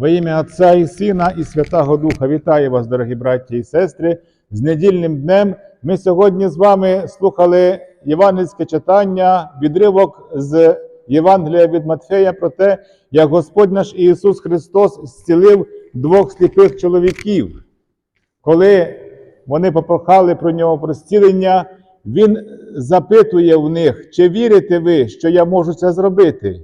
Во ім'я Отця і Сина і Святого Духа вітаю вас, дорогі браті і сестри. З недільним днем ми сьогодні з вами слухали євангельське читання, відривок з Євангелія від Матфея про те, як Господь наш Ісус Христос зцілив двох сліпих чоловіків. Коли вони попрохали про нього про зцілення, Він запитує в них, чи вірите ви, що я можу це зробити?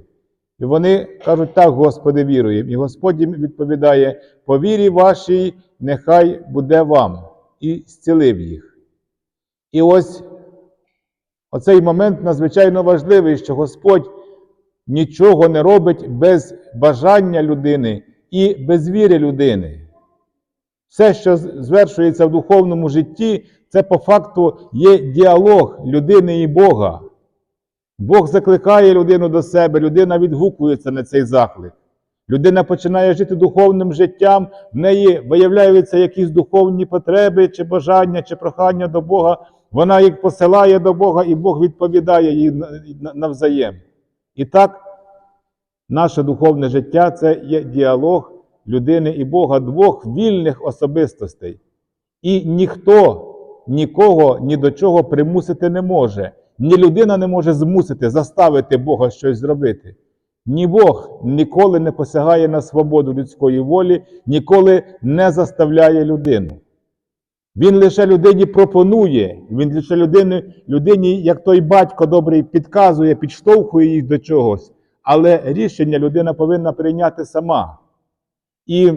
І вони кажуть, так, Господи, віруємо. І Господь їм відповідає: по вірі вашій, нехай буде вам, і зцілив їх. І ось оцей момент надзвичайно важливий, що Господь нічого не робить без бажання людини і без віри людини. Все, що звершується в духовному житті, це по факту є діалог людини і Бога. Бог закликає людину до себе, людина відгукується на цей заклик. Людина починає жити духовним життям, в неї виявляються якісь духовні потреби, чи бажання, чи прохання до Бога. Вона їх посилає до Бога, і Бог відповідає їй навзаєм. І так, наше духовне життя це є діалог людини і Бога, двох вільних особистостей. І ніхто нікого ні до чого примусити не може. Ні людина не може змусити, заставити Бога щось зробити. Ні Бог ніколи не посягає на свободу людської волі, ніколи не заставляє людину. Він лише людині пропонує, він лише людині, людині, як той батько добрий, підказує, підштовхує їх до чогось, але рішення людина повинна прийняти сама. І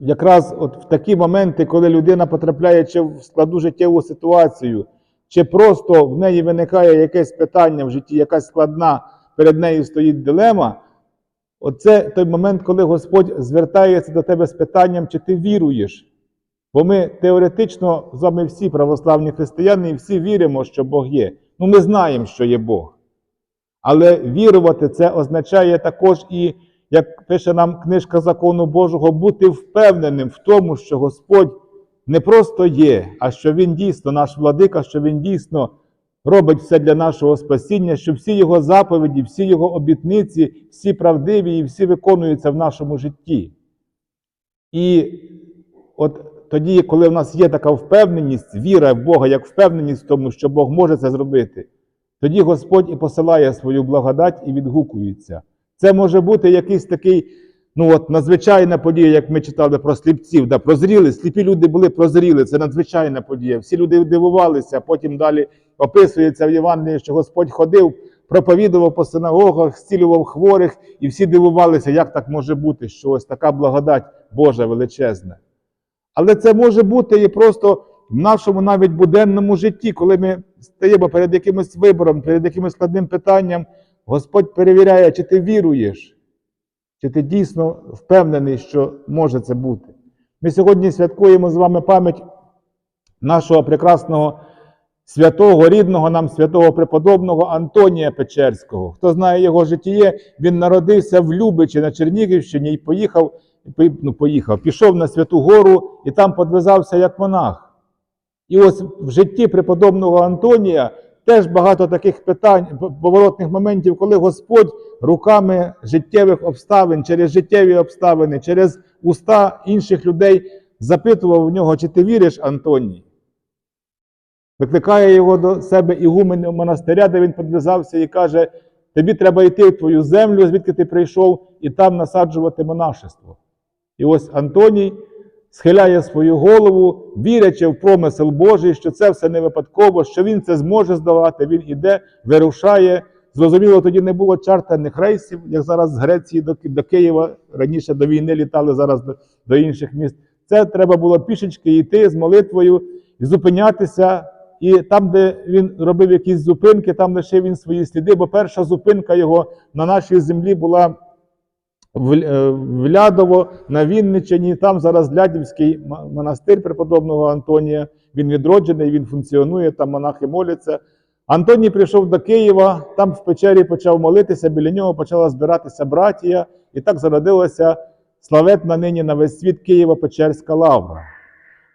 якраз от в такі моменти, коли людина потрапляє в складну життєву ситуацію, чи просто в неї виникає якесь питання в житті, якась складна, перед нею стоїть дилема, оце той момент, коли Господь звертається до тебе з питанням, чи ти віруєш. Бо ми теоретично з вами всі православні християни і всі віримо, що Бог є. Ну, ми знаємо, що є Бог. Але вірувати це означає також і, як пише нам книжка закону Божого, бути впевненим в тому, що Господь не просто є, а що Він дійсно наш владика, що Він дійсно робить все для нашого спасіння, що всі Його заповіді, всі Його обітниці, всі правдиві і всі виконуються в нашому житті. І от тоді, коли в нас є така впевненість, віра в Бога, як впевненість в тому, що Бог може це зробити, тоді Господь і посилає свою благодать і відгукується. Це може бути якийсь такий ну от надзвичайна подія, як ми читали про сліпців, да, прозріли, сліпі люди були прозріли, це надзвичайна подія. Всі люди дивувалися, потім далі описується в Євангелії, що Господь ходив, проповідував по синагогах, зцілював хворих, і всі дивувалися, як так може бути, що ось така благодать Божа величезна. Але це може бути і просто в нашому навіть буденному житті, коли ми стаємо перед якимось вибором, перед якимось складним питанням, Господь перевіряє, чи ти віруєш, чи ти дійсно впевнений, що може це бути. Ми сьогодні святкуємо з вами пам'ять нашого прекрасного святого, рідного нам святого преподобного Антонія Печерського. Хто знає його житіє, він народився в Любичі на Чернігівщині і поїхав, ну, поїхав, пішов на Святу Гору і там подвизався як монах. І ось в житті преподобного Антонія теж багато таких питань, поворотних моментів, коли Господь руками життєвих обставин, через життєві обставини, через уста інших людей запитував у нього, чи ти віриш, Антоній? Викликає його до себе ігумен монастиря, де він підв'язався і каже: тобі треба йти в твою землю, звідки ти прийшов, і там насаджувати монашество. І ось Антоній схиляє свою голову, вірячи в промисел Божий, що це все не випадково, що він це зможе здолати. Він іде, вирушає. Зрозуміло, тоді не було чартерних рейсів, як зараз з Греції до, до Києва. Раніше до війни літали зараз до, до інших міст. Це треба було пішечки йти з молитвою, зупинятися. І там, де він робив якісь зупинки, там лишив він свої сліди, бо перша зупинка його на нашій землі була в Лядово на Вінниччині. Там зараз Лядівський монастир преподобного Антонія. Він відроджений, він функціонує, там монахи моляться. Антоній прийшов до Києва, там в печері почав молитися, біля нього почала збиратися братія, і так зародилася славетна нині на весь світ Києво-Печерська лавра.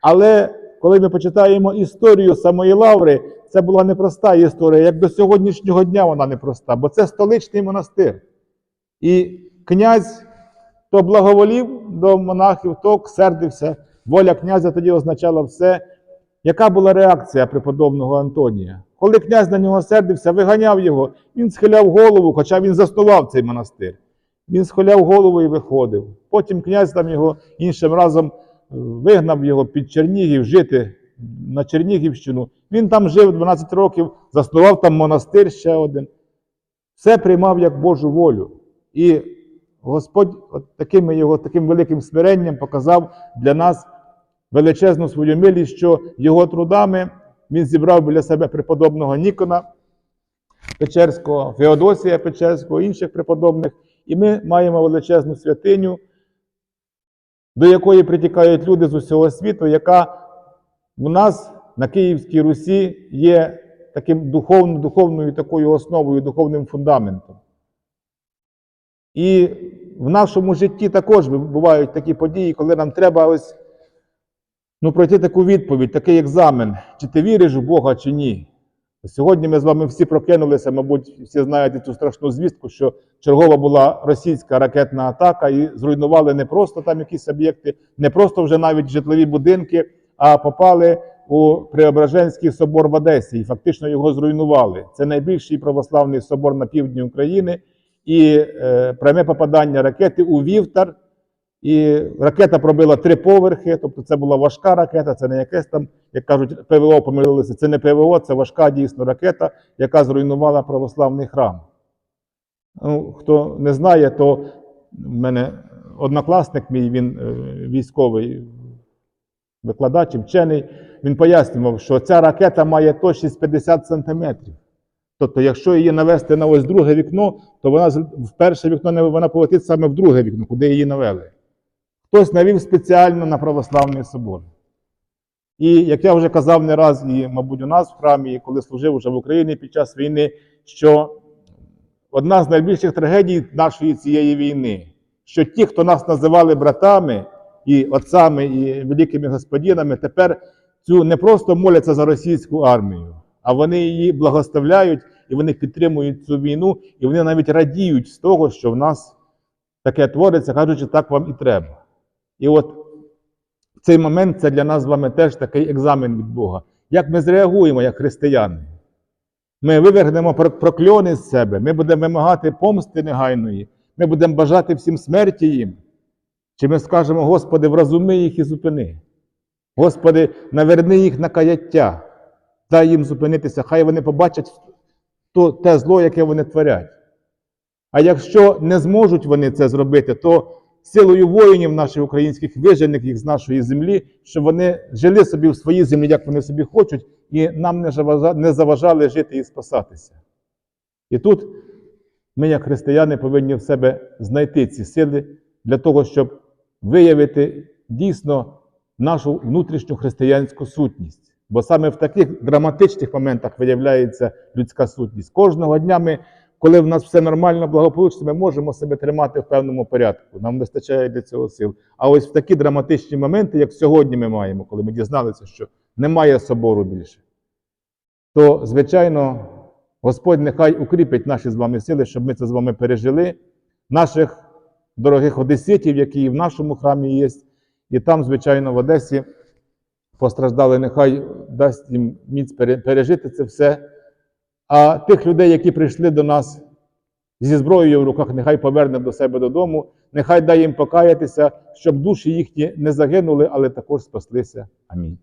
Але коли ми почитаємо історію самої лаври, це була непроста історія, як до сьогоднішнього дня вона непроста, бо це столичний монастир. І князь Хто благоволів до монахів, то сердився. Воля князя тоді означала все. Яка була реакція преподобного Антонія? Коли князь на нього сердився, виганяв його, він схиляв голову, хоча він заснував цей монастир. Він схиляв голову і виходив. Потім князь там його іншим разом е, вигнав його під Чернігів жити на Чернігівщину. Він там жив 12 років, заснував там монастир ще один. Все приймав як Божу волю. І Господь от таким його таким великим смиренням показав для нас величезну свою милість, що його трудами він зібрав біля себе преподобного Нікона Печерського, Феодосія Печерського, інших преподобних. І ми маємо величезну святиню, до якої притікають люди з усього світу, яка у нас на Київській Русі є таким духовною, духовною такою основою, духовним фундаментом. І в нашому житті також бувають такі події, коли нам треба ось ну, пройти таку відповідь, такий екзамен, чи ти віриш в Бога, чи ні. Сьогодні ми з вами всі прокинулися, мабуть, всі знаєте цю страшну звістку, що чергова була російська ракетна атака, і зруйнували не просто там якісь об'єкти, не просто вже навіть житлові будинки, а попали у Преображенський собор в Одесі і фактично його зруйнували. Це найбільший православний собор на півдні України, і е, пряме попадання ракети у вівтар. І ракета пробила три поверхи, тобто це була важка ракета, це не якесь там, як кажуть, ПВО помилилися. Це не ПВО, це важка дійсно ракета, яка зруйнувала православний храм. Ну, хто не знає, то в мене однокласник мій, він е, військовий викладач, вчений, він пояснював, що ця ракета має точність 50 сантиметрів. Тобто, якщо її навести на ось друге вікно, то вона в перше вікно не вона полетить саме в друге вікно, куди її навели. Хтось навів спеціально на православний собор. І як я вже казав не раз, і, мабуть, у нас в храмі, і коли служив уже в Україні під час війни, що одна з найбільших трагедій нашої цієї війни, що ті, хто нас називали братами і отцами, і великими господинами, тепер цю не просто моляться за російську армію, а вони її благословляють і вони підтримують цю війну, і вони навіть радіють з того, що в нас таке твориться, кажучи, так вам і треба. І от в цей момент це для нас з вами теж такий екзамен від Бога. Як ми зреагуємо як християни? Ми вивергнемо прокльони з себе, ми будемо вимагати помсти негайної, ми будемо бажати всім смерті їм. Чи ми скажемо, Господи, вразуми їх і зупини. Господи, наверни їх на каяття, дай їм зупинитися, хай вони побачать то, те зло, яке вони творять. А якщо не зможуть вони це зробити, то силою воїнів наших українських вижених їх з нашої землі, щоб вони жили собі в своїй землі, як вони собі хочуть, і нам не заважали жити і спасатися. І тут ми, як християни, повинні в себе знайти ці сили для того, щоб виявити дійсно нашу внутрішню християнську сутність. Бо саме в таких драматичних моментах виявляється людська сутність. Кожного дня ми, коли в нас все нормально, благополучно, ми можемо себе тримати в певному порядку. Нам вистачає для цього сил. А ось в такі драматичні моменти, як сьогодні ми маємо, коли ми дізналися, що немає собору більше, то, звичайно, Господь нехай укріпить наші з вами сили, щоб ми це з вами пережили, наших дорогих одеситів, які і в нашому храмі є, і там, звичайно, в Одесі постраждали, нехай дасть їм міць пережити це все. А тих людей, які прийшли до нас зі зброєю в руках, нехай поверне до себе додому, нехай дай їм покаятися, щоб душі їхні не загинули, але також спаслися. Амінь.